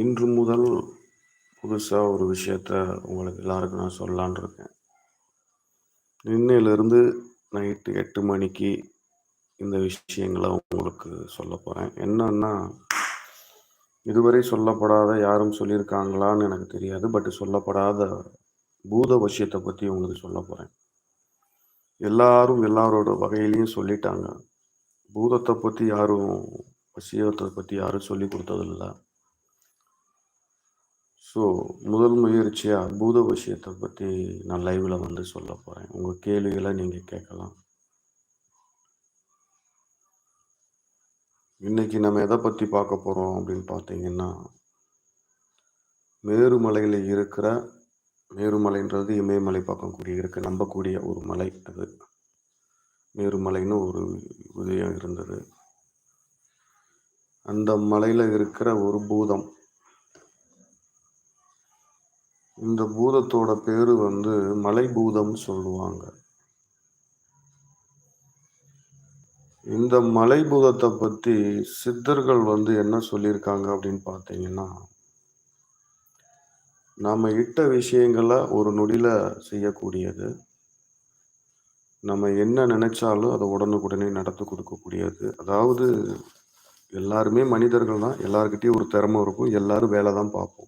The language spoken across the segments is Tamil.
இன்று முதல் புதுசாக ஒரு விஷயத்த உங்களுக்கு எல்லாருக்கும் நான் சொல்லலான்னு இருக்கேன். இன்னையிலிருந்து நைட்டு எட்டு மணிக்கு இந்த விஷயங்களை உங்களுக்கு சொல்ல போகிறேன் என்னன்னா இதுவரை சொல்லப்படாத யாரும் சொல்லியிருக்காங்களான்னு எனக்கு தெரியாது. பட் சொல்லப்படாத பூத விஷயத்தை பற்றி உங்களுக்கு சொல்ல போகிறேன் எல்லாரும் எல்லாரோட வகையிலையும் சொல்லிட்டாங்க. பூதத்தை பற்றி யாரும் விஷயத்தை பற்றி யாரும் சொல்லி கொடுத்ததில்லை. ஸோ முதல் முயற்சியாக பூத விஷயத்தை பற்றி நான் லைவில் வந்து சொல்ல போகிறேன் உங்கள் கேள்விகளை நீங்கள் கேட்கலாம். இன்னைக்கு நம்ம எதை பற்றி பார்க்க போகிறோம் அப்படின்னு பார்த்தீங்கன்னா மேருமலையில் இருக்கிற மேருமலைன்றது இமயமலை பக்கம் கூடிய இருக்க நம்பக்கூடிய ஒரு மலை அது. மேருமலைன்னு ஒரு உதயம் இருந்தது. அந்த மலையில் இருக்கிற ஒரு பூதம் இந்த பூதத்தோட பேரு வந்து மலை பூதம் சொல்லுவாங்க. இந்த மலை பூதத்தை பத்தி சித்தர்கள் வந்து என்ன சொல்லியிருக்காங்க அப்படின்னு பார்த்தீங்கன்னா நாம் இட்ட விஷயங்களை ஒரு நொடியில செய்யக்கூடியது. நம்ம என்ன நினைச்சாலும் அதை உடனுக்குடனே நடத்தி கொடுக்கக்கூடியது. அதாவது எல்லாருமே மனிதர்கள் தான். எல்லாருக்கிட்டையும் ஒரு திறமை இருக்கும். எல்லாரும் வேலை தான் பார்ப்போம்.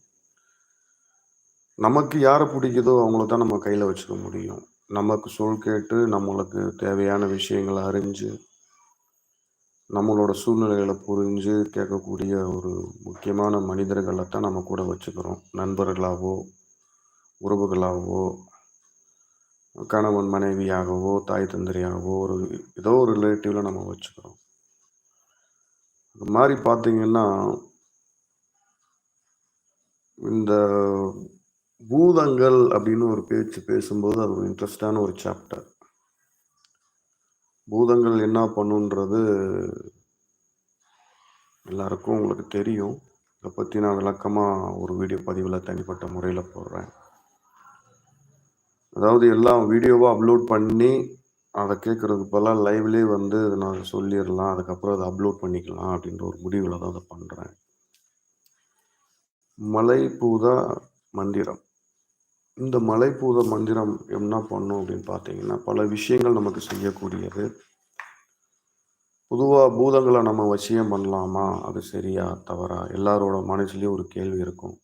நமக்கு யாரை பிடிக்குதோ அவங்கள தான் நம்ம கையில் வச்சுக்க முடியும். நமக்கு சொல் கேட்டு நம்மளுக்கு தேவையான விஷயங்களை அறிஞ்சு நம்மளோட சூழ்நிலைகளை புரிஞ்சு கேட்கக்கூடிய ஒரு முக்கியமான மனிதர்களை தான் நம்ம கூட வச்சுக்கிறோம். நண்பர்களாகவோ உறவுகளாகவோ கணவன் மனைவியாகவோ தாய் தந்திரியாகவோ ஒரு ஏதோ ஒரு ரிலேட்டிவில் நம்ம வச்சுக்கிறோம். இந்த மாதிரி பார்த்தீங்கன்னா இந்த பூதங்கள் அப்படின்னு ஒரு பேச்சு பேசும்போது அது ஒரு இன்ட்ரெஸ்டான ஒரு சாப்டர் பூதங்கள் என்ன பண்ணுன்றது எல்லாருக்கும் உங்களுக்கு தெரியும். இதை பற்றி நான் விளக்கமாக ஒரு வீடியோ பதிவில் தனிப்பட்ட முறையில் போடுறேன். அதாவது எல்லாம் வீடியோவாக அப்லோட் பண்ணி அதை கேட்குறதுக்கு பதிலாக லைவ்லேயே வந்து நான் சொல்லிடலாம். அதுக்கப்புறம் அதை அப்லோட் பண்ணிக்கலாம் அப்படின்ற ஒரு முடிவில் தான் அதை பண்ணுறேன் மலை பூதா மந்திரம். இந்த மலைப்பூத மந்திரம் என்ன பண்ணும் அப்படின்னு பார்த்தீங்கன்னா பல விஷயங்கள் நமக்கு செய்யக்கூடியது. பொதுவாக பூதங்களை நம்ம வசியம் பண்ணலாமா? அது சரியா தவறா? எல்லாரோட மனசுலேயும் ஒரு கேள்வி இருக்கும்.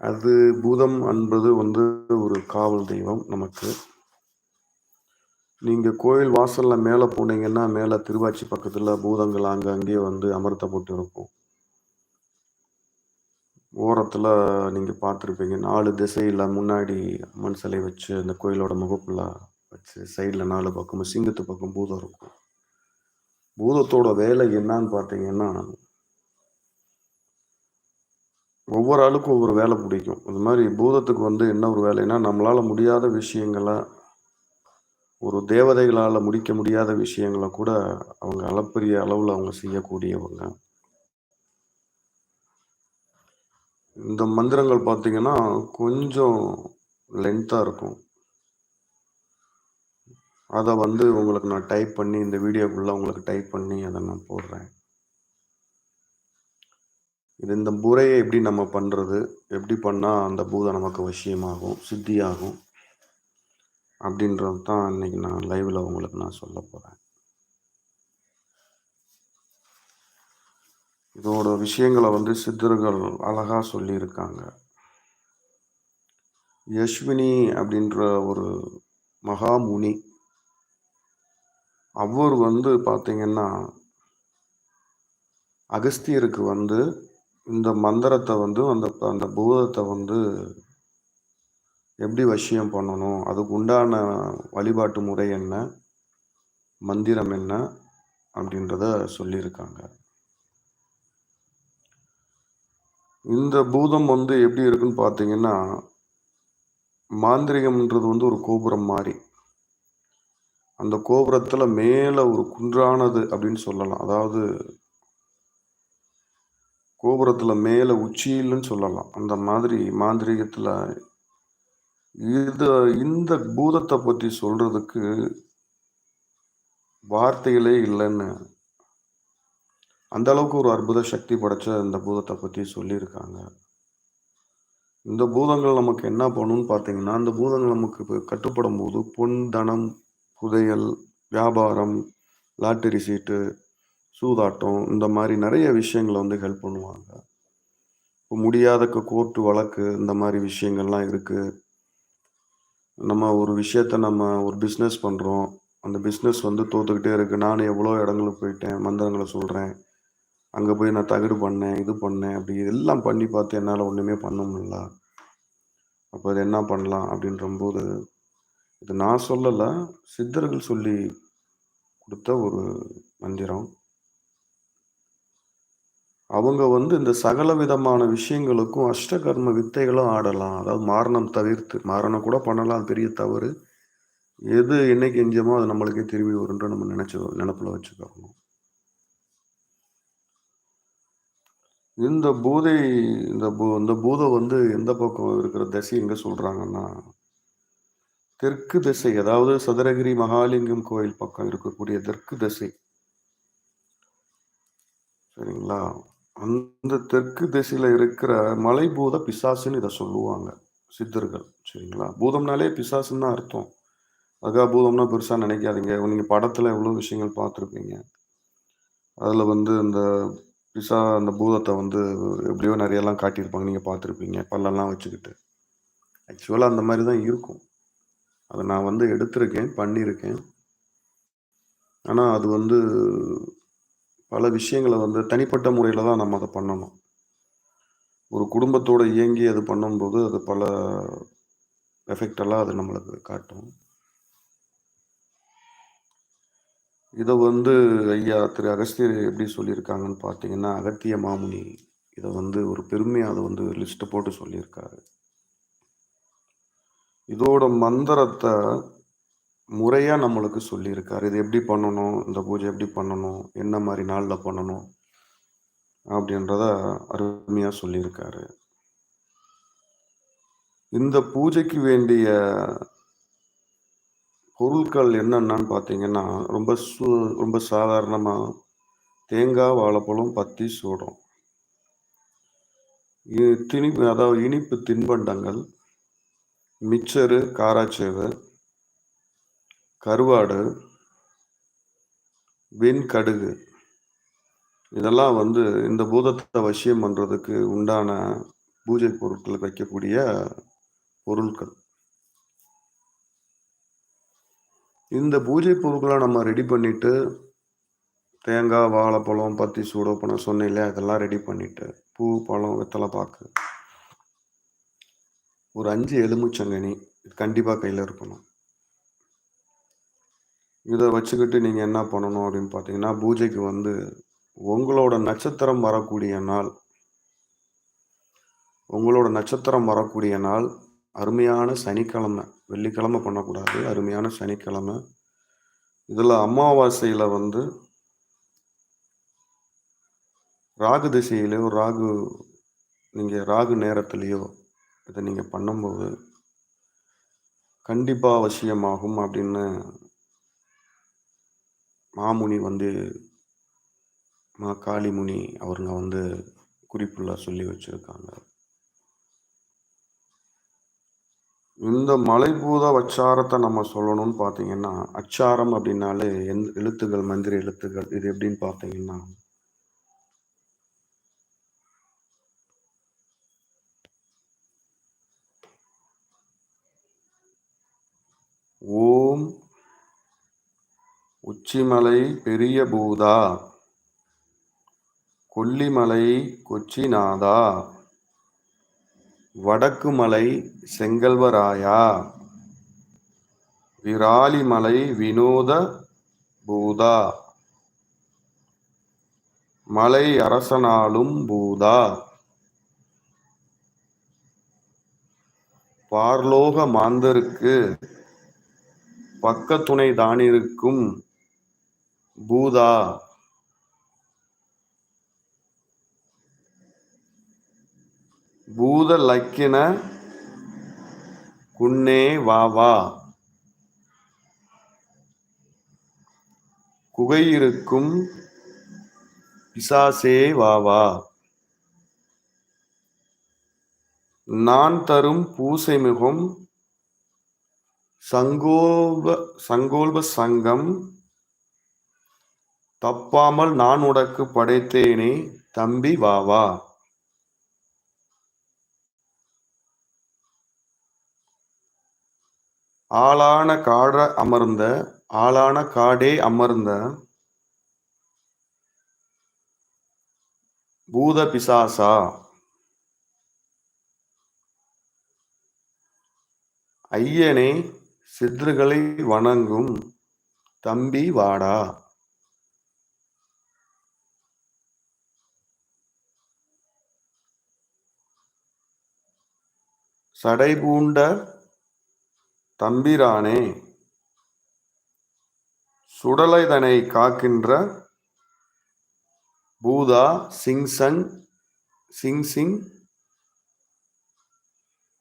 அது பூதம் என்பது வந்து ஒரு காவல் தெய்வம் நமக்கு. நீங்கள் கோயில் வாசலில் மேலே போனீங்கன்னா மேலே திருவாச்சி பக்கத்தில் பூதங்கள் அங்கே அங்கேயே வந்து அமர்த்தப்பட்டு இருக்கும் ஓரத்தில் நீங்கள் பார்த்துருப்பீங்க. நாலு திசையில் முன்னாடி அம்மன் சிலை வச்சு அந்த கோயிலோட முகப்புல வச்சு சைடில் நாலு பக்கமும் சிங்கத்து பக்கம் பூதம் இருக்கும். பூதத்தோட வேலை என்னன்னு பார்த்தீங்கன்னா ஒவ்வொரு ஆளுக்கும் ஒவ்வொரு வேலை பிடிக்கும். அது மாதிரி பூதத்துக்கு வந்து என்ன ஒரு வேலைன்னா நம்மளால் முடியாத விஷயங்களை ஒரு தேவதைகளால் முடிக்க முடியாத விஷயங்களை கூட அவங்க அளப்பரிய அளவில் அவங்க செய்யக்கூடியவங்க. இந்த மந்திரங்கள் பார்த்தீங்கன்னா கொஞ்சம் லென்த்தாக இருக்கும். அதை வந்து உங்களுக்கு நான் டைப் பண்ணி இந்த வீடியோக்குள்ளே உங்களுக்கு டைப் பண்ணி அதை நான் போடுறேன். இது இந்த முறையை எப்படி நம்ம பண்ணுறது எப்படி பண்ணால் அந்த பூதம் நமக்கு வசியமாகும் சித்தியாகும் அப்படின்றது தான் இன்னைக்கு நான் லைவில் உங்களுக்கு நான் சொல்ல போகிறேன் இதோட விஷயங்களை வந்து சித்தர்கள் அழகாக சொல்லியிருக்காங்க. யஷ்வினி அப்படின்ற ஒரு மகாமுனி அவர் வந்து பார்த்தீங்கன்னா அகஸ்தியருக்கு வந்து இந்த மந்திரத்தை வந்து அந்த அந்த பூதத்தை வந்து எப்படி வசியம் பண்ணணும் அதுக்கு உண்டான வழிபாட்டு முறை என்ன மந்திரம் என்ன அப்படின்றத சொல்லியிருக்காங்க. இந்த பூதம் வந்து எப்படி இருக்குன்னு பார்த்தீங்கன்னா மாந்திரிகம்ன்றது வந்து ஒரு கோபுரம் மாதிரி. அந்த கோபுரத்தில் மேலே ஒரு குன்றானது அப்படின்னு சொல்லலாம். அதாவது கோபுரத்தில் மேலே உச்சியில்னு சொல்லலாம். அந்த மாதிரி மாந்திரிகத்தில் இது இந்த பூதத்தை பற்றி சொல்கிறதுக்கு வார்த்தைகளே இல்லைன்னு அந்த அளவுக்கு ஒரு அற்புத சக்தி படைச்ச இந்த பூதத்தை பற்றி சொல்லியிருக்காங்க. இந்த பூதங்கள் நமக்கு என்ன பண்ணுன்னு பார்த்தீங்கன்னா இந்த பூதங்கள் நமக்கு இப்போ கட்டுப்படும் போது பொன் தனம் புதையல் வியாபாரம் லாட்டரி சீட்டு சூதாட்டம் இந்த மாதிரி நிறைய விஷயங்களை வந்து ஹெல்ப் பண்ணுவாங்க. இப்போ முடியாத கோர்ட்டு வழக்கு இந்த மாதிரி விஷயங்கள்லாம் இருக்குது நம்ம ஒரு விஷயத்த நம்ம ஒரு பிஸ்னஸ் பண்ணுறோம் அந்த பிஸ்னஸ் வந்து தோத்துக்கிட்டே இருக்குது நான் எவ்வளோ இடங்களுக்கு போயிட்டேன் மந்திரங்களை சொல்கிறேன் அங்கே போய் நான் தகடு பண்ணேன் இது பண்ணேன் அப்படி இதெல்லாம் பண்ணி பார்த்து என்னால் ஒன்றுமே பண்ண முடியல. அப்போ அது என்ன பண்ணலாம் அப்படின்றம்போது இது நான் சொல்லலை சித்தர்கள் சொல்லி கொடுத்த ஒரு மந்திரம். அவங்க வந்து இந்த சகல விதமான விஷயங்களுக்கும் அஷ்டகர்ம வித்தைகளும் ஆடலாம். அதாவது மாரணம் தவிர்த்து மாரணம் கூட பண்ணலாம் பெரிய தவறு. எது என்னைக்கு எஞ்சமோ அது நம்மளுக்கே திரும்பி வரும்ன்ற நம்ம நினைச்சு நினப்பில் வச்சுக்கணும். இந்த பூதை இந்த பூ இந்த பூதம் வந்து எந்த பக்கம் இருக்கிற திசை எங்க சொல்றாங்கன்னா தெற்கு திசை அதாவது சதுரகிரி மகாலிங்கம் கோயில் பக்கம் இருக்கக்கூடிய தெற்கு திசை. சரிங்களா? அந்த தெற்கு திசையில இருக்கிற மலை பூத பிசாசுன்னு இதை சொல்லுவாங்க சித்தர்கள். சரிங்களா? பூதம்னாலே பிசாசுன்னு தான் அர்த்தம். அதுக்காக பூதம்னா பெருசாக நினைக்காதீங்க. நீங்கள் படத்தில் எவ்வளோ விஷயங்கள் பார்த்துருப்பீங்க. அதில் வந்து இந்த பிசா அந்த பூதத்தை வந்து எப்படியோ நிறையெல்லாம் காட்டியிருப்பாங்க. நீங்கள் பார்த்துருப்பீங்க. பல்லெல்லாம் வச்சுக்கிட்டு. ஆக்சுவலாக அந்த மாதிரி தான் இருக்கும். அதை நான் வந்து எடுத்திருக்கேன் பண்ணியிருக்கேன். ஆனால் அது வந்து பல விஷயங்களை வந்து தனிப்பட்ட முறையில் தான் நம்ம அதை பண்ணணும். ஒரு குடும்பத்தோடு இயங்கி அது பண்ணும்போது அது பல எஃபெக்டெல்லாம் அது நம்மளுக்கு காட்டும். இதை வந்து ஐயா திரு அகஸ்தியர் எப்படி சொல்லியிருக்காங்கன்னு பார்த்தீங்கன்னா அகத்திய மாமுனி இதை வந்து ஒரு பெருமையாக அதை வந்து லிஸ்ட்டை போட்டு சொல்லியிருக்காரு. இதோட மந்திரத்தை முறையாக நம்மளுக்கு சொல்லியிருக்காரு. இது எப்படி பண்ணணும் இந்த பூஜை எப்படி பண்ணணும் என்ன மாதிரி நாளில் பண்ணணும் அப்படின்றத அருமையாக சொல்லியிருக்காரு. இந்த பூஜைக்கு வேண்டிய பொருட்கள் என்னென்னு பார்த்தீங்கன்னா ரொம்ப சு ரொம்ப சாதாரணமாக தேங்காய் வாழைப்பழம் பத்தி சூடம் திணிப்பு அதாவது இனிப்பு தின்பண்டங்கள் மிக்சரு காராச்சேவு கருவாடு வெண்கடுகு. இதெல்லாம் வந்து இந்த பூதத்தை வசியம் பண்ணுறதுக்கு உண்டான பூஜை பொருட்கள் வைக்கக்கூடிய பொருட்கள். இந்த பூஜை பொருட்களை நம்ம ரெடி பண்ணிட்டு தேங்காய் வாழைப்பழம் பத்தி சூடப்பணம் சொன்னேன் அதெல்லாம் ரெடி பண்ணிட்டு பூ பழம் வெத்தலை பாக்கு. ஒரு அஞ்சு எலுமிச்சங்கனி கண்டிப்பாக கையில் இருக்கணும். இதை வச்சுக்கிட்டு நீங்கள் என்ன பண்ணணும் அப்படின்னு பார்த்தீங்கன்னா பூஜைக்கு வந்து உங்களோட நட்சத்திரம் வரக்கூடிய நாள் உங்களோட நட்சத்திரம் வரக்கூடிய நாள் அருமையான சனிக்கிழமை வெள்ளிக்கிழமை பண்ணக்கூடாது அருமையான சனிக்கிழமை. இதில் அமாவாசையில் வந்து ராகு திசையிலையோ ராகு நீங்கள் ராகு நேரத்துலேயோ இதை நீங்கள் பண்ணும்போது கண்டிப்பாக அவசியமாகும் அப்படின்னு மாமுனி வந்து மா காளிமுனி அவருங்க வந்து குறிப்புள்ள சொல்லி வச்சுருக்காங்க. இந்த மலைபூத வச்சாரத்தை நம்ம சொல்லணும்னு பார்த்தீங்கன்னா அச்சாரம் அப்படின்னாலே எந் எழுத்துகள் மந்திர எழுத்துகள் இது எப்படின்னு பார்த்தீங்கன்னா ஓம் உச்சிமலை பெரிய பூதா கொல்லிமலை கொச்சிநாதா வடக்குமலை செங்கல்வராயா? விராலிமலை வினோத பூதா. மலை அரசனாலும் பூதா. பார்லோக மாந்தருக்கு பக்கத்துணை தானிருக்கும் பூதா. பூத லக்கின குன்னே வாவா குகையிருக்கும் பிசாசே வா வா. நான் தரும் பூசை மிகும் சங்கோப சங்கோல்ப சங்கம். தப்பாமல் நான் உனக்கு படைத்தேனே தம்பி வா. ஆளான காட அமர்ந்த ஆளான காடே அமர்ந்த பூத பிசாசா. ஐயனே சித்ருகளை வணங்கும் தம்பி வாடா. சடைபூண்ட தம்பிரானே சுடலைதனை காக்கின்ற பூதா சிங்சங் சிங் சிங்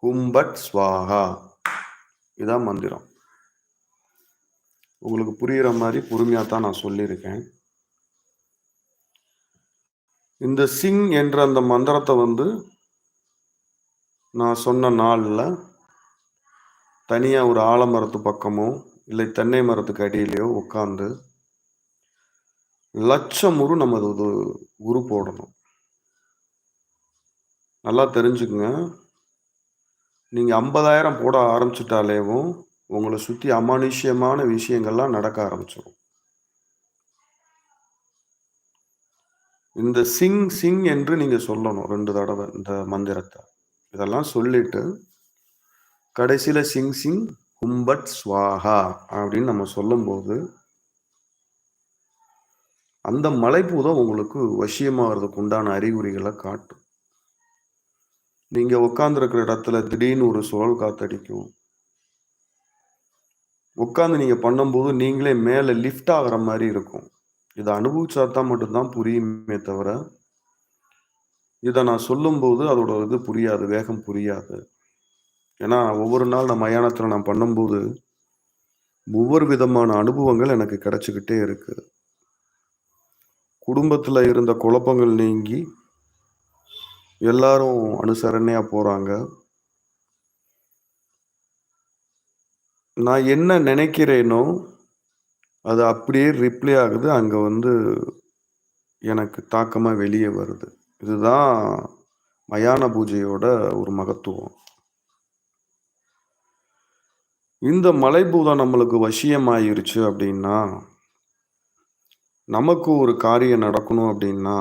கும்பட் ஸ்வாகா இதான் மந்திரம். உங்களுக்கு புரிகிற மாதிரி பொறுமையாக தான் நான் சொல்லியிருக்கேன். இந்த சிங் என்ற அந்த மந்திரத்தை வந்து நான் சொன்ன நாளில் தனியாக ஒரு ஆலமரத்து பக்கமோ இல்லை தென்னை மரத்துக்கு அடியிலையோ உட்காந்து லட்சம் உரு நம்ம அது உரு போடணும். நல்லா தெரிஞ்சுக்குங்க. நீங்கள் ஐம்பதாயிரம் போட ஆரம்பிச்சிட்டாலேவும் உங்களை சுற்றி அமானுஷ்யமான விஷயங்கள்லாம் நடக்க ஆரம்பிச்சிடும் இந்த சிங் சிங் என்று நீங்கள் சொல்லணும் ரெண்டு தடவை இந்த மந்திரத்தை. இதெல்லாம் சொல்லிட்டு கடைசியில் சிங் சிங் கும்பட் ஸ்வாஹா அப்படின்னு நம்ம சொல்லும்போது அந்த மலைப்பூதம் உங்களுக்கு வசியமாகிறதுக்கு உண்டான அறிகுறிகளை காட்டும். நீங்கள் உட்காந்துருக்கிற இடத்துல திடீர்னு ஒரு சுழல் காத்தடிக்கும். உட்காந்து நீங்கள் பண்ணும்போது நீங்களே மேலே லிஃப்ட் ஆகிற மாதிரி இருக்கும். இதை அனுபவிச்சா தான் மட்டும்தான் புரியுமே தவிர இதை நான் சொல்லும்போது அதோட இது புரியாது வேகம் புரியாது. ஏன்னா ஒவ்வொரு நாள் நான் மயானத்தில் நான் பண்ணும்போது ஒவ்வொரு விதமான அனுபவங்கள் எனக்கு கிடச்சிக்கிட்டே இருக்கு. குடும்பத்தில் இருந்த குழப்பங்கள் நீங்கி எல்லாரும் அனுசரணையாக போகிறாங்க நான் என்ன நினைக்கிறேனோ அது அப்படியே ரிப்ளை ஆகுது அங்கே வந்து எனக்கு தாக்கமாக வெளியே வருது. இதுதான் மயான பூஜையோட ஒரு மகத்துவம். இந்த மலைபூதம் நம்மளுக்கு வசியமாயிருச்சு அப்படின்னா நமக்கு ஒரு காரியம் நடக்கணும் அப்படின்னா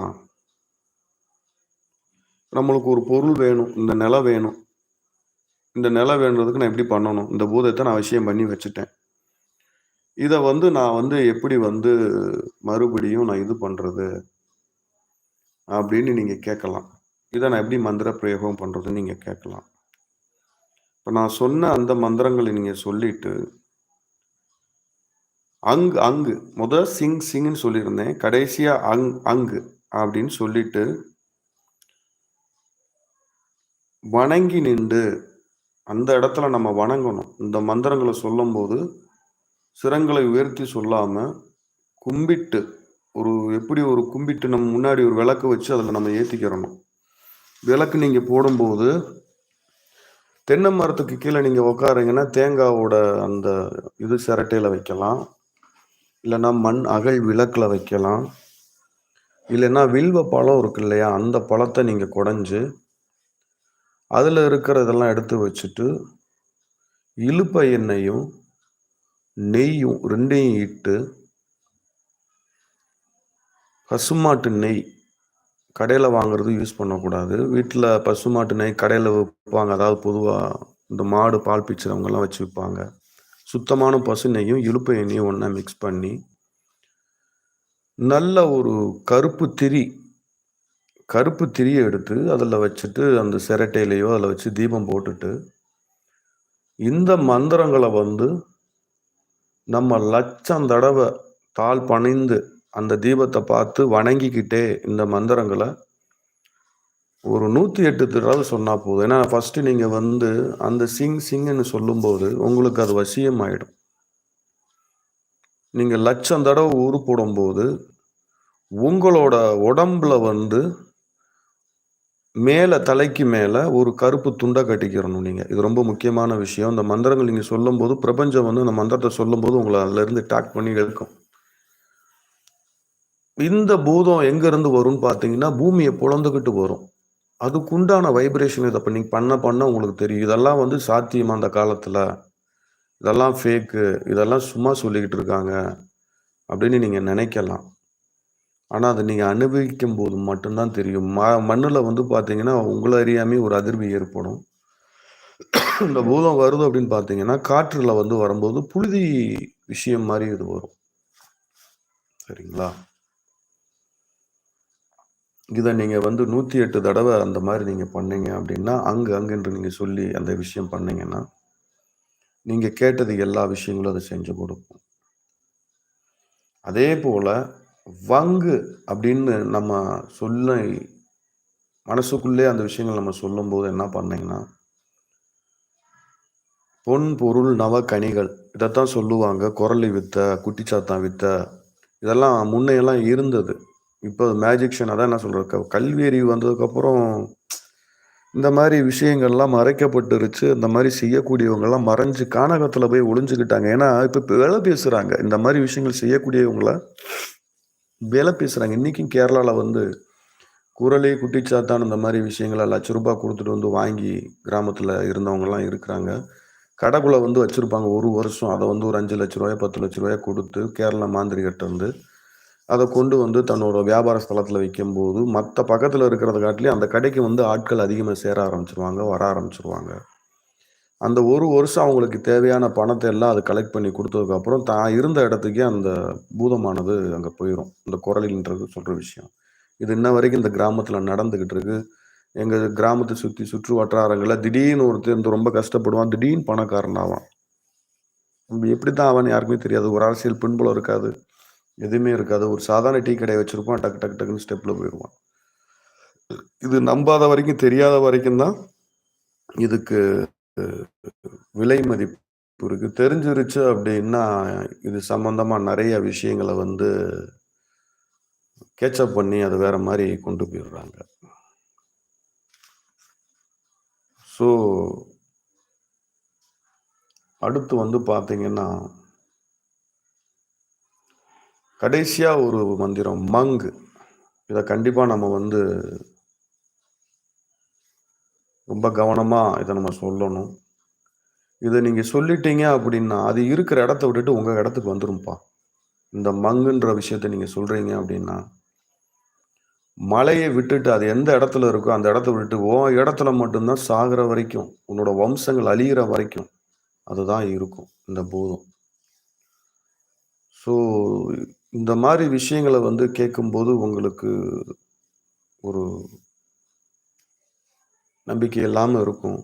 நம்மளுக்கு ஒரு பொருள் வேணும் இந்த நிலம் வேணும். இந்த நிலம் வேணுறதுக்கு நான் எப்படி பண்ணணும்? இந்த பூதத்தை நான் விஷயம் பண்ணி வச்சுட்டேன். இதை வந்து நான் வந்து எப்படி வந்து மறுபடியும் நான் இது பண்ணுறது அப்படின்னு நீங்கள் கேட்கலாம். இதை நான் எப்படி மந்திர பிரயோகம் பண்ணுறதுன்னு நீங்கள் கேட்கலாம். இப்போ நான் சொன்ன அந்த மந்திரங்களை நீங்கள் சொல்லிட்டு அங்கு அங்கு முத சிங் சிங்னு சொல்லியிருந்தேன். கடைசியாக அங் அங்கு அப்படின்னு சொல்லிட்டு வணங்கி நின்று அந்த இடத்துல நம்ம வணங்கணும். இந்த மந்திரங்களை சொல்லும்போது சிரங்களை உயர்த்தி சொல்லாமல் கும்பிட்டு ஒரு எப்படி ஒரு கும்பிட்டு நம்ம முன்னாடி ஒரு விளக்கு வச்சு அதில் நம்ம ஏற்றிக்கிறணும் விளக்கு நீங்கள் போடும்போது தென்னை மரத்துக்கு கீழே நீங்கள் உட்காருங்கன்னா தேங்காவோட அந்த இது சிரட்டையில் வைக்கலாம். இல்லைன்னா மண் அகல் விளக்கில் வைக்கலாம். இல்லைன்னா வில்வ பழம் இருக்கு இல்லையா அந்த பழத்தை நீங்கள் குடஞ்சி அதில் இருக்கிறதெல்லாம் எடுத்து வச்சுட்டு இழுப்ப எண்ணெயும் நெய்யும் ரெண்டையும் இட்டு பசுமாட்டு நெய் கடையில் வாங்குறது யூஸ் பண்ணக்கூடாது. வீட்டில் பசுமாட்டு நெய் கடையில் விற்பாங்க அதாவது பொதுவாக இந்த மாடு பால் பிச்சுறவங்கெல்லாம் வச்சு விற்பாங்க சுத்தமான பசு நெய்யும் இழுப்பு எண்ணெயும் ஒன்றா மிக்ஸ் பண்ணி நல்ல ஒரு கருப்பு திரி கருப்பு திரியை எடுத்து அதில் வச்சுட்டு அந்த சிரட்டையிலையோ அதில் வச்சு தீபம் போட்டுட்டு இந்த மந்திரங்களை வந்து நம்ம லட்சம் தடவை தாழ் பணிந்து அந்த தீபத்தை பார்த்து வணங்கிக்கிட்டே இந்த மந்திரங்களை ஒரு நூற்றி எட்டு தடவை சொன்னால் போதும் ஏன்னா ஃபஸ்ட்டு நீங்கள் வந்து அந்த சிங் சிங்னு சொல்லும்போது உங்களுக்கு அது வசியம் ஆகிடும் நீங்கள் லட்சம் தடவை ஊறு போடும்போது உங்களோட உடம்புல வந்து மேலே தலைக்கு மேலே ஒரு கருப்பு துண்டை கட்டிக்கிறணும் நீங்கள் இது ரொம்ப முக்கியமான விஷயம். இந்த மந்திரங்கள் நீங்கள் சொல்லும்போது, பிரபஞ்சம் வந்து அந்த மந்திரத்தை சொல்லும்போது உங்களை அதுலருந்து டாக் பண்ணி எடுக்கும். இந்த பூதம் எங்கேருந்து வரும்னு பார்த்தீங்கன்னா, பூமியை புலந்துக்கிட்டு வரும். அதுக்குண்டான வைப்ரேஷன் இதை இப்ப நீங்க பண்ண பண்ண உங்களுக்கு தெரியும். இதெல்லாம் வந்து சாத்தியமா அந்த காலத்துல? இதெல்லாம் ஃபேக்கு. இதெல்லாம் சும்மா சொல்லிக்கிட்டு இருக்காங்க. அப்படின்னு நீங்க நினைக்கலாம் ஆனா, அதை நீங்க அனுபவிக்கும் போது மட்டும்தான் தெரியும். ம மண்ணில் வந்து பார்த்தீங்கன்னா, உங்களை அறியாமே ஒரு அதிர்வு ஏற்படும். இந்த பூதம் வருது அப்படின்னு பார்த்தீங்கன்னா, காற்றுல வந்து வரும்போது புழுதி விஷயம் மாதிரி இது வரும். சரிங்களா? இதை நீங்கள் வந்து நூற்றி எட்டு தடவை அந்த மாதிரி நீங்கள் பண்ணீங்க அப்படின்னா, அங்கு அங்கென்று நீங்கள் சொல்லி அந்த விஷயம் பண்ணீங்கன்னா, நீங்கள் கேட்டது எல்லா விஷயங்களும் அதை செஞ்சு கொடுக்கும். அதே போல் வங்கு அப்படின்னு நம்ம சொல்ல மனசுக்குள்ளே அந்த விஷயங்கள் நம்ம சொல்லும்போது என்ன பண்ணீங்கன்னா பொன், பொருள், நவகனிகள் இதைத்தான் சொல்லுவாங்க. குரளி வித்த, குட்டிச்சாத்தான் வித்த இதெல்லாம் முன்னையெல்லாம் இருந்தது. இப்போ மேஜிக்ஷன் அதான் என்ன சொல்றது, க கல்வி அறிவு வந்ததுக்கப்புறம் இந்த மாதிரி விஷயங்கள்லாம் மறைக்கப்பட்டுருச்சு. இந்த மாதிரி செய்யக்கூடியவங்கலாம் மறைஞ்சு கானகத்துல போய் ஒளிஞ்சுக்கிட்டாங்க. ஏன்னா, இப்ப இப்ப வெல பேசுறாங்க. இந்த மாதிரி விஷயங்கள் செய்யக்கூடியவங்கள வெல பேசுறாங்க. இன்னைக்கும் கேரளால வந்து குறளி, குட்டிச்சாத்தான் இந்த மாதிரி விஷயங்கள ரூ. 1,00,000 குடுத்துட்டு வந்து வாங்கி கிராமத்துல இருந்தவங்கலாம் இருக்கிறாங்க. கடைக்குள்ள வந்து வச்சிருப்பாங்க 1 வருஷம். அத வந்து ஒரு ரூ. 5,00,000 ரூ. 10,00,000 குடுத்து கேரளா மாந்திரிகர்ட்ட வந்து, அதை கொண்டு வந்து தன்னோட வியாபார ஸ்தலத்தில் விக்கும்போது, மற்ற பக்கத்தில் இருக்கிறத காட்டிலையும் அந்த கடைக்கு வந்து ஆட்கள் அதிகமாக சேர ஆரம்பிச்சிருவாங்க வர ஆரம்பிச்சிருவாங்க அந்த ஒரு வருஷம் அவங்களுக்கு தேவையான பணத்தை எல்லாம் அது கலெக்ட் பண்ணி கொடுத்ததுக்கப்புறம் தான் இருந்த இடத்துக்கே அந்த பூதமானது அங்கே போயிடும் இந்த குரலின்றது சொல்கிற விஷயம். இது இன்ன வரைக்கும் இந்த கிராமத்தில் நடந்துக்கிட்டு இருக்கு. எங்கள் கிராமத்தை சுற்றி சுற்று வட்டாரங்களில் திடீர்னு ஒருத்தர் வந்து ரொம்ப கஷ்டப்படுவான். திடீர்னு பணக்காரன் ஆவான். எப்படி தான் ஆவான்னு யாருக்குமே தெரியாது. ஒரு அரசியல் பின்புலம் இருக்காது. எதுவுமே இருக்காது. ஒரு சாதாரண டீ கடையை வச்சுருப்போம் டக்கு டக்கு டக்குன்னு ஸ்டெப்பில் போயிடுவான் இது நம்பாத வரைக்கும், தெரியாத வரைக்கும் தான் இதுக்கு விலை மதிப்பு இருக்கு. தெரிஞ்சிருச்சு அப்படின்னா, இது சம்பந்தமா நிறைய விஷயங்களை வந்து கேட்ச் பண்ணி அதை வேற மாதிரி கொண்டு போயிடுறாங்க. ஸோ அடுத்து வந்து பார்த்தீங்கன்னா கடைசியாக ஒரு மந்திரம் மங். இதை கண்டிப்பாக நம்ம வந்து ரொம்ப கவனமாக இதை நம்ம சொல்லணும். இதை நீங்கள் சொல்லிட்டீங்க அப்படின்னா, அது இருக்கிற இடத்த விட்டுட்டு உங்கள் இடத்துக்கு வந்துரும்ப்பா. இந்த மங்குன்ற விஷயத்த நீங்கள் சொல்கிறீங்க அப்படின்னா, மலையை விட்டுட்டு அது எந்த இடத்துல இருக்கோ, அந்த இடத்த விட்டுட்டு ஓ இடத்துல மட்டும்தான் சாகிற வரைக்கும், உன்னோட வம்சங்கள் அழியிற வரைக்கும், அதுதான் இருக்கும். இந்த பூதம். ஸோ இந்த மாதிரி விஷயங்களை வந்து கேட்கும்போது உங்களுக்கு ஒரு நம்பிக்கை இல்லாமல் இருக்கும்.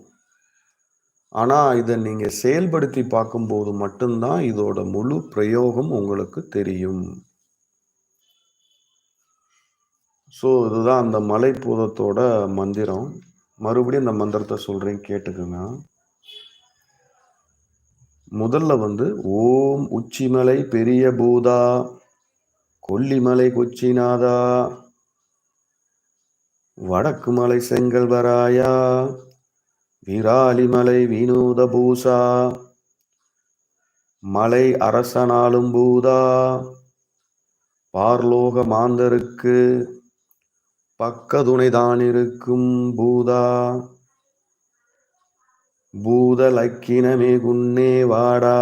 ஆனால் இதை நீங்கள் செயல்படுத்தி பார்க்கும்போது மட்டும்தான் இதோட முழு பிரயோகம் உங்களுக்கு தெரியும். ஸோ இதுதான் அந்த மலை பூதத்தோட மந்திரம். மறுபடியும் இந்த மந்திரத்தை சொல்கிறேன் கேட்டுக்கங்க. முதல்ல வந்து ஓம் உச்சிமலை பெரிய பூதா, கொல்லிமலை கொச்சிநாதா, வடக்கு மலை செங்கல்வராயா, விராலிமலை வினோத பூசா, மலை அரசனாலும் பூதா, பார்லோக மாந்தருக்கு பக்கதுணைதானிருக்கும் பூதா, பூத லக்கினமே குன்னே வாடா.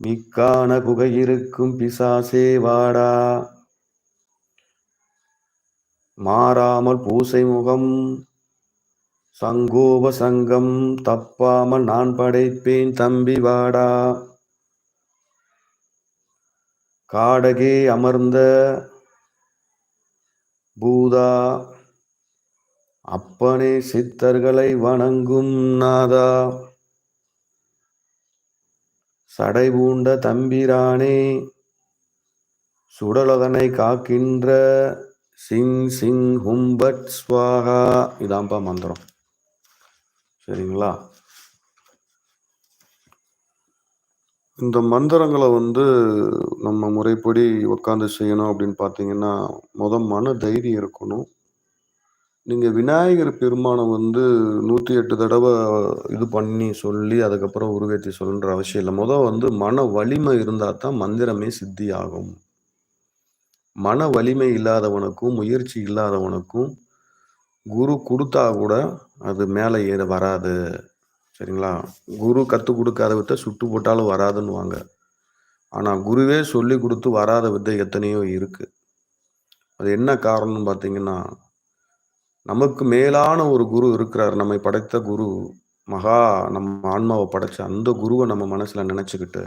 மிக்கான புகையிருக்கும் பிசாசே வாடா. மாறாமல் பூசை முகம் சங்கோப சங்கம் தப்பாமல் நான் படைப்பேன் தம்பி வாடா. காடகே அமர்ந்த பூதா, அப்பனே சித்தர்களை வணங்கும் நாதா. சடை பூண்ட தம்பிரானே, சுடலதனை காக்கின்ற சிங் சிங் ஹும்பட் ஸ்வாகா இதான்ப்பா மந்திரம். சரிங்களா? இந்த மந்திரங்களை வந்து நம்ம முறைப்படி உட்காந்து செய்யணும் அப்படின்னு பார்த்தீங்கன்னா, மொத மன தைரியம் இருக்கணும். நீங்க விநாயகர் பெருமானை வந்து நூற்றி எட்டு தடவை இது பண்ணி சொல்லி, அதுக்கப்புறம் உருவேற்றி சொல்லணுன்ற அவசியம் இல்லை முதல் வந்து மன வலிமை இருந்தா தான் மந்திரமே சித்தி ஆகும் மன வலிமை இல்லாதவனுக்கும், முயற்சி இல்லாதவனுக்கும், குரு கொடுத்தா கூட அது மேலே ஏற வராது. சரிங்களா? குரு கற்றுக் கொடுக்காத வித்த சுட்டு போட்டாலும் வராதுன்னுவாங்க. ஆனால் குருவே சொல்லிக் கொடுத்து வராத வித்தை எத்தனையோ இருக்குது அது என்ன காரணம்னு பார்த்தீங்கன்னா, நமக்கு மேலான ஒரு குரு இருக்கிறார். நம்மை படைத்த குரு. மகா நம்ம ஆன்மாவை படைச்ச அந்த குருவை நம்ம மனசுல நினைச்சுக்கிட்டு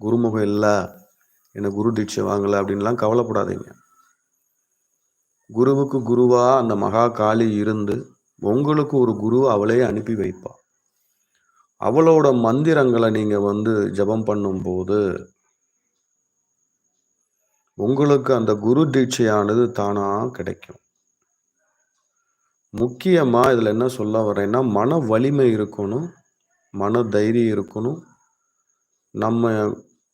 குருமுகம் இல்லை என்னை குரு தீட்சை வாங்கலை அப்படின்லாம் கவலைப்படாதீங்க. குருவுக்கு குருவா அந்த மகா காளி இருந்து, உங்களுக்கு ஒரு குரு அவளே அனுப்பி வைப்பா. அவளோட மந்திரங்களை நீங்க வந்து ஜெபம் பண்ணும்போது உங்களுக்கு அந்த குரு தீட்சையானது தானா கிடைக்கும். முக்கியமாக இதில் என்ன சொல்ல வரேன்னா, மன வலிமை இருக்கணும். மன தைரியம் இருக்கணும். நம்ம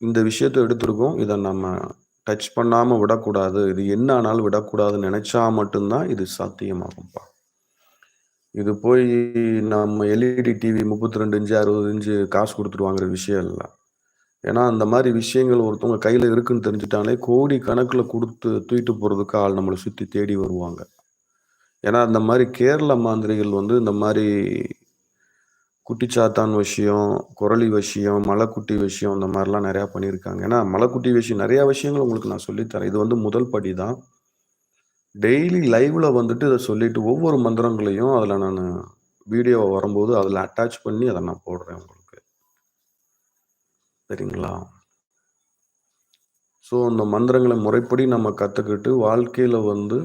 இந்த விஷயத்தை எடுத்திருக்கோம். இதை நம்ம டச் பண்ணாமல் விடக்கூடாது. இது என்ன ஆனாலும் விடக்கூடாதுன்னு நினச்சா மட்டும்தான் இது சாத்தியமாகும்ப்பா இது போய் நம்ம எல்இடி டிவி 32 இன்ச்சு, 60 இன்ச்சு காசு குடுத்துட்டு வாங்குற விஷயம் இல்லை ஏன்னா, அந்த மாதிரி விஷயங்கள் ஒருத்தவங்க கையில் இருக்குன்னு தெரிஞ்சுட்டாலே, கோடி கணக்கில் கொடுத்து தூக்கிட்டு போகிறதுக்கு ஆள் நம்மளை சுற்றி தேடி வருவாங்க. ஏன்னா, அந்த மாதிரி கேரள மாந்திரிகள் வந்து இந்த மாதிரி குட்டிச்சாத்தான் விஷயம், குரளி விஷயம், மலைக்குட்டி விஷயம் இந்த மாதிரிலாம் நிறையா பண்ணியிருக்காங்க. ஏன்னா, மலைக்குட்டி விஷயம் நிறையா விஷயங்கள் உங்களுக்கு நான் சொல்லித்தரேன் இது வந்து முதல் படி தான். டெய்லி லைவில் வந்துட்டு இதை சொல்லிட்டு ஒவ்வொரு மந்திரங்களையும் அதில் நான் வீடியோவை வரும்போது அதில் அட்டாச் பண்ணி அதை நான் போடுறேன் உங்களுக்கு. சரிங்களா? ஸோ, அந்த மந்திரங்களை முறைப்படி நம்ம கற்றுக்கிட்டு வாழ்க்கையில் வந்து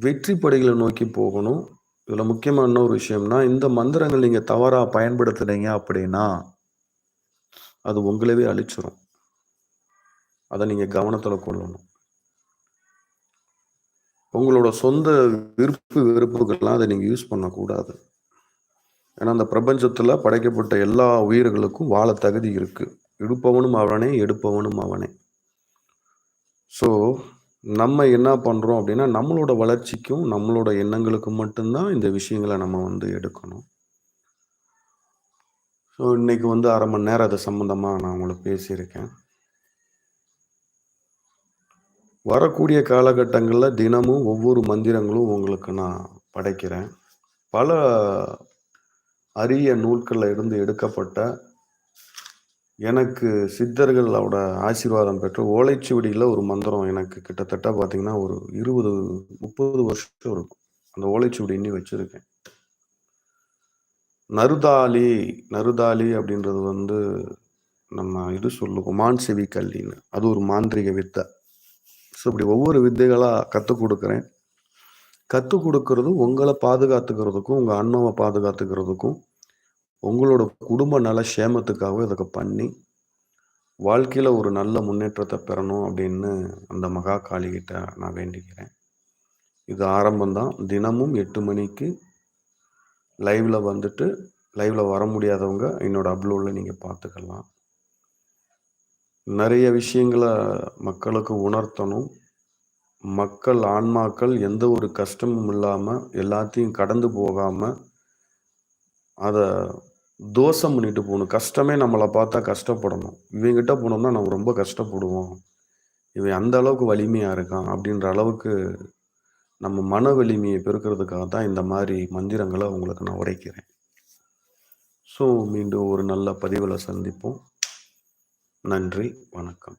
வெற்றி படிகள நோக்கி போகணும். இதில் முக்கியமான என்ன ஒரு விஷயம்னா, இந்த மந்திரங்கள் நீங்கள் தவறாக பயன்படுத்துனீங்க அப்படின்னா, அது உங்களவே அழிச்சிரும். அதை நீங்கள் கவனத்தில் கொள்ளணும். உங்களோட சொந்த விருப்பு வெறுப்புகள்லாம் அதை நீங்கள் யூஸ் பண்ணக்கூடாது. ஏன்னா, அந்த பிரபஞ்சத்தில் படைக்கப்பட்ட எல்லா உயிர்களுக்கும் வாழ தகுதி இருக்குது இடுப்பவனும் அவனே, எடுப்பவனும் அவனே. ஸோ, நம்ம என்ன பண்ணுறோம் அப்படின்னா, நம்மளோட வளர்ச்சிக்கும், நம்மளோட எண்ணங்களுக்கும் மட்டும்தான் இந்த விஷயங்களை நம்ம வந்து எடுக்கணும். ஸோ, இன்னைக்கு வந்து அரை மணி நேரம் அது சம்மந்தமாக நான் உங்களுக்கு பேசியிருக்கேன். வரக்கூடிய காலகட்டங்களில் தினமும் ஒவ்வொரு மந்திரங்களும் உங்களுக்கு நான் படைக்கிறேன். பல அரிய நூல்களில் இருந்து எடுக்கப்பட்ட எனக்கு சித்தர்களோட ஆசீர்வாதம் பெற்ற ஓலைச்சுவடியில் ஒரு மந்திரம் எனக்கு கிட்டத்தட்ட பார்த்தீங்கன்னா, ஒரு 20, 30 வருஷம் இருக்கும். அந்த ஓலைச்சுவடி இன்னி வச்சுருக்கேன் நருதாலி நருதாலி அப்படின்றது வந்து நம்ம இது சொல்லுவோம். மான் செவி கல்லின்னு. அது ஒரு மாந்திரீக வித்தை. ஸோ, இப்படி ஒவ்வொரு வித்தைகளாக கற்றுக் கொடுக்குறேன் கற்றுக் கொடுக்கறதும் உங்களை பாதுகாத்துக்கிறதுக்கும், உங்கள் அண்ணாவை பாதுகாத்துக்கிறதுக்கும், உங்களோட குடும்ப நல சேமத்துக்காகவும் இதை பண்ணி, வாழ்க்கையில் ஒரு நல்ல முன்னேற்றத்தை பெறணும் அப்படின்னு அந்த மகா காளிகிட்ட நான் வேண்டிக்கிறேன். இது ஆரம்பம்தான் தினமும் எட்டு மணிக்கு லைவில் வந்துட்டு, லைவில் வர முடியாதவங்க என்னோடய அப்லோடில் நீங்கள் பார்த்துக்கலாம். நிறைய விஷயங்கள மக்களுக்கு உணர்த்தணும். மக்கள் ஆன்மாக்கள் எந்த ஒரு கஷ்டமும் இல்லாமல் எல்லாத்தையும் கடந்து போகாமல் அதை தோசம் பண்ணிட்டு போகணும் கஷ்டமே நம்மளை பார்த்தா கஷ்டப்படணும். இவங்ககிட்ட போனோம்னா நம்ம ரொம்ப கஷ்டப்படுவோம். இவன் அந்த அளவுக்கு வலிமையாக இருக்கான். அப்படின்ற அளவுக்கு நம்ம மன வலிமையை பெருக்கிறதுக்காக தான் இந்த மாதிரி மந்திரங்களை உங்களுக்கு நான் உரைக்கிறேன். ஸோ, மீண்டும் ஒரு நல்ல பதிவில் சந்திப்போம். நன்றி, வணக்கம்.